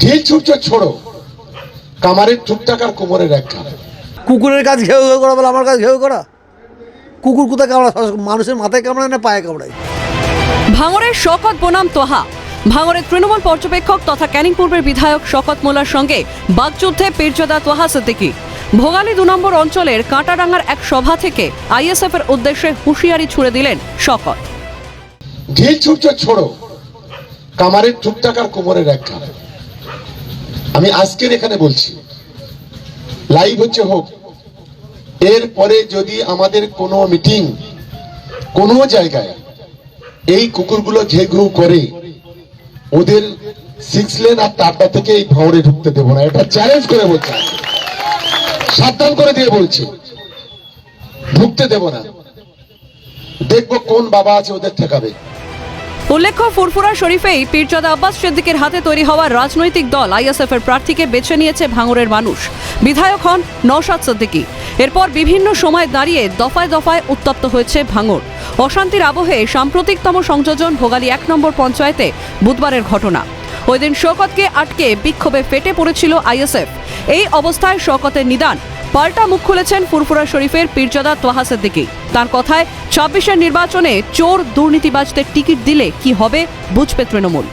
ঢিল ছুটছে ছোড়ো কামারের টুকটাক আর কোমরের একটা কুকুরের কাজ ঘেউ ঘেউ করা বলে আমার কাজ ঘেউ করা? কুকুর কোথায় কামড়া মানুষের মাথায় কামড়ায় না পায়ে কামড়ায়? ভাঙড়ের শকত বনাম তোহা। ভাঙড়ের তৃণমূল পর্যবেক্ষক তথা ক্যানিং পূর্বের বিধায়ক শকত মোল্লার সঙ্গে বাগযুদ্ধে পীরজাদা তোহা সিদ্দিকি। ভোগালী দু নম্বর অঞ্চলের কাঁটাডাঙ্গার এক সভা থেকে আইএসএফ এর উদ্দেশ্যে হুঁশিয়ারি ছুড়ে দিলেন শকত। ঢিল ছুটছে ছোড়ো কামারের টুকটাক আর কোমরের একটা আমি আজকের এখানে বলছি লাইভ হচ্ছে হোক। এরপরে যদি আমাদের কোনো মিটিং কোনো জায়গায় এই কুকুরগুলো ঘে ঘু করে, ওদের সিক্স লেন আর টাটা থেকে এই ভাঁড়ে ঢুকতে দেবো না। এটা চ্যালেঞ্জ করে বলছে। সাবধান করে দিয়ে বলছি। ঢুকতে দেব না। দেখব কোন বাবা আছে ওদের ঠেকাবে। উল্লেখ্য, ফুরফুরা শরীফেই পীরজাদা আব্বাস সিদ্দিকের হাতে তৈরি হওয়া রাজনৈতিক দল আইএসএফ এর প্রার্থীকে বেছে নিয়েছে ভাঙড়ের মানুষ। বিধায়ক হন নওশাদ সিদ্দিকী। এরপর বিভিন্ন সময় দাঁড়িয়ে দফায় দফায় উত্তপ্ত হয়েছে ভাঙড় অশান্তির আবহে সাম্প্রতিকতম সংযোজন ভোগালী এক নম্বর পঞ্চায়েতে বুধবারের ঘটনা। ওই দিন শওকতকে আটকে বিক্ষোভে ফেটে পড়েছিল আইএসএফ। এই অবস্থায় শওকতের নিদান। পাল্টা মুখ খুলেছেন ফুরফুরা শরীফের পীরজাদা তোহা সিদ্দিকি তার কথায়, ছাব্বিশের নির্বাচনে চোর দুর্নীতিবাজদের টিকিট দিলে কি হবে বুঝবে তৃণমূল।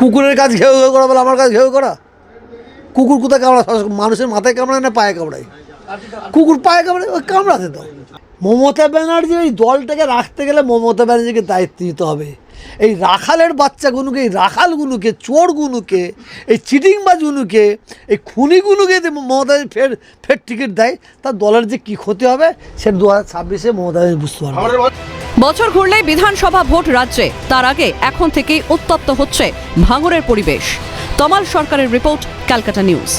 কুকুরের কাজ ঘেউ ঘেউ করা বলে আমার কাজ ঘেউ করা? কুকুর কোথায় কামড়া মানুষের মাথায় কামড়ায় না পায়ে কামড়ায়? কুকুর পায়ে কামড়ায় ওই কামড়াতে দাও মমতা ব্যানার্জি এই দলটাকে রাখতে গেলে মমতা ব্যানার্জিকে দায়িত্ব নিতে হবে। এই রাখালের বাচ্চাগুলোকে এই রাখালগুলোকে চোরগুলোকে এই চিটিংবাজগুলোকে এই খুনিগুলোকে যদি মমতা ফের ফের টিকিট দেয় তার দলের যে কী ক্ষতি হবে সে দু হাজার ছাব্বিশে মমতা ব্যানার্জি বুঝতে পারবে। বছর ঘুরলেই বিধানসভা ভোট রাজ্যে তার আগে এখন থেকেই উত্তপ্ত হচ্ছে ভাঙরের পরিবেশ। তমাল সরকারের রিপোর্ট ক্যালকাটা নিউজ।